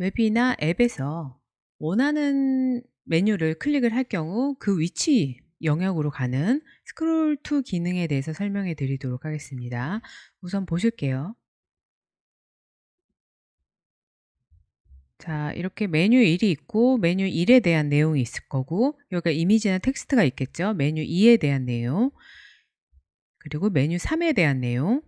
웹이나 앱에서 원하는 메뉴를 클릭을 할 경우 그 위치 영역으로 가는 스크롤 투 기능에 대해서 설명해 드리도록 하겠습니다. 우선 보실게요. 자, 이렇게 메뉴 1이 있고 메뉴 1에 대한 내용이 있을 거고 여기가 이미지나 텍스트가 있겠죠. 메뉴 2에 대한 내용 그리고 메뉴 3에 대한 내용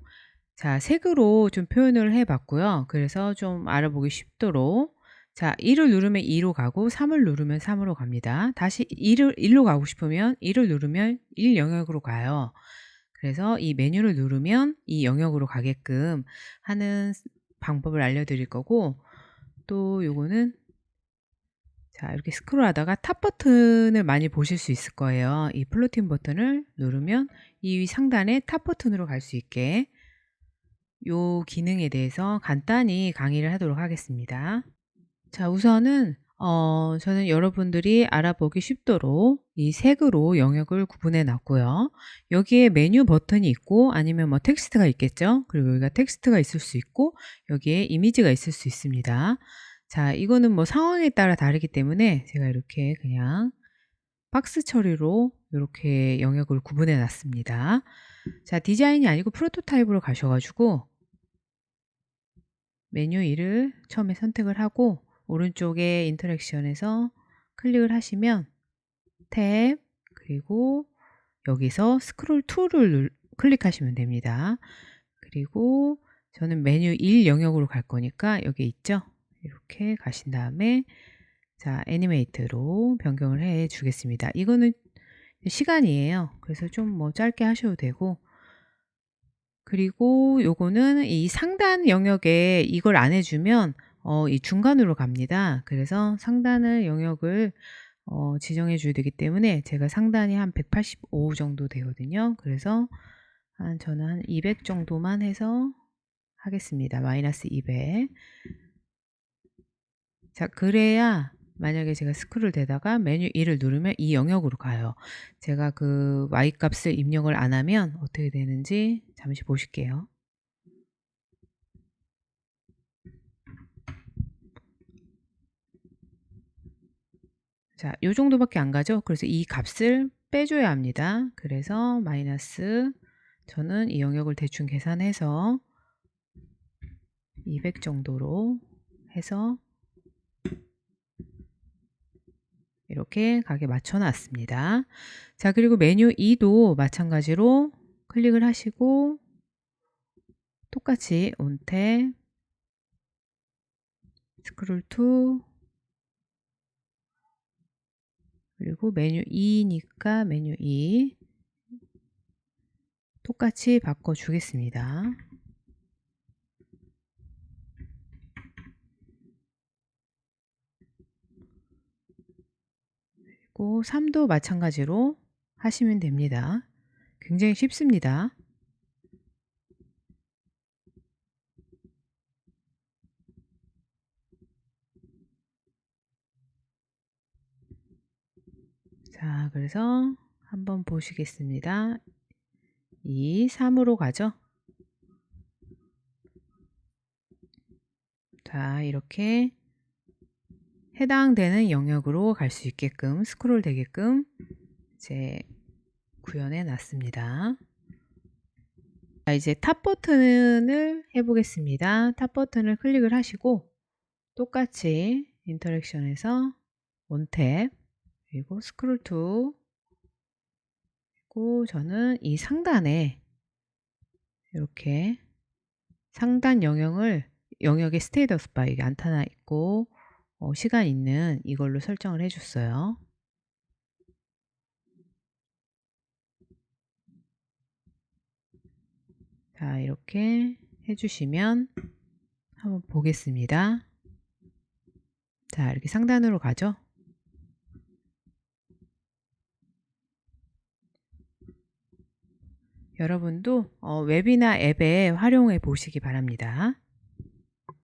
자, 색으로 좀 표현을 해 봤고요. 그래서 좀 알아보기 쉽도록 자, 1을 누르면 2로 가고 3을 누르면 3으로 갑니다. 다시 1을 1로 가고 싶으면 1을 누르면 1 영역으로 가요. 그래서 이 메뉴를 누르면 이 영역으로 가게끔 하는 방법을 알려드릴 거고 또 요거는 자 이렇게 스크롤 하다가 탑 버튼을 많이 보실 수 있을 거예요. 이 플로팅 버튼을 누르면 이 상단에 탑 버튼으로 갈 수 있게 요 기능에 대해서 간단히 강의를 하도록 하겠습니다. 자 우선은 어, 저는 여러분들이 알아보기 쉽도록 이 색으로 영역을 구분해 놨고요. 여기에 메뉴 버튼이 있고 아니면 뭐 텍스트가 있겠죠. 그리고 여기가 텍스트가 있을 수 있고 여기에 이미지가 있을 수 있습니다. 자, 이거는 뭐 상황에 따라 다르기 때문에 제가 이렇게 그냥 박스 처리로 이렇게 영역을 구분해 놨습니다. 자, 디자인이 아니고 프로토타입으로 가셔가지고 메뉴 1을 처음에 선택을 하고 오른쪽에 인터랙션에서 클릭을 하시면 탭 그리고 여기서 스크롤 툴을 클릭하시면 됩니다. 그리고 저는 메뉴 1 영역으로 갈 거니까 여기 있죠? 이렇게 가신 다음에 자 애니메이트로 변경을 해 주겠습니다. 이거는 시간이에요. 그래서 좀 뭐 짧게 하셔도 되고 그리고 요거는 이 상단 영역에 이걸 안 해주면 어, 이 중간으로 갑니다. 그래서 상단을 영역을 어, 지정해 줘야 되기 때문에 제가 상단이 한 185 정도 되거든요. 그래서 한 저는 한 200 정도만 해서 하겠습니다. 마이너스 200. 자, 그래야 만약에 제가 스크롤 되다가 메뉴 1을 누르면 이 영역으로 가요. 제가 그 Y 값을 입력을 안 하면 어떻게 되는지 잠시 보실게요. 자, 요 정도밖에 안 가죠. 그래서 이 값을 빼줘야 합니다. 그래서 마이너스 저는 이 영역을 대충 계산해서 200 정도로 해서 이렇게 가게 맞춰 놨습니다. 자, 그리고 메뉴 2도 마찬가지로 클릭을 하시고 똑같이 온탭 스크롤 투 그리고 메뉴 2니까 메뉴 2 똑같이 바꿔 주겠습니다. 그리고 3도 마찬가지로 하시면 됩니다. 굉장히 쉽습니다. 자, 그래서 한번 보시겠습니다. 2, 3으로 가죠. 자, 이렇게 해당되는 영역으로 갈 수 있게끔 스크롤 되게끔 이제 구현해 놨습니다. 자, 이제 탑 버튼을 해보겠습니다. 탑 버튼을 클릭을 하시고 똑같이 인터랙션에서 온탭 그리고 스크롤 투 그리고 저는 이 상단에 이렇게 상단 영역을 영역의 스테이터스 바 이게 안타나 있고 어, 시간 있는 이걸로 설정을 해줬어요. 자 이렇게 해주시면 한번 보겠습니다. 자 이렇게 상단으로 가죠. 여러분도 어, 웹이나 앱에 활용해 보시기 바랍니다.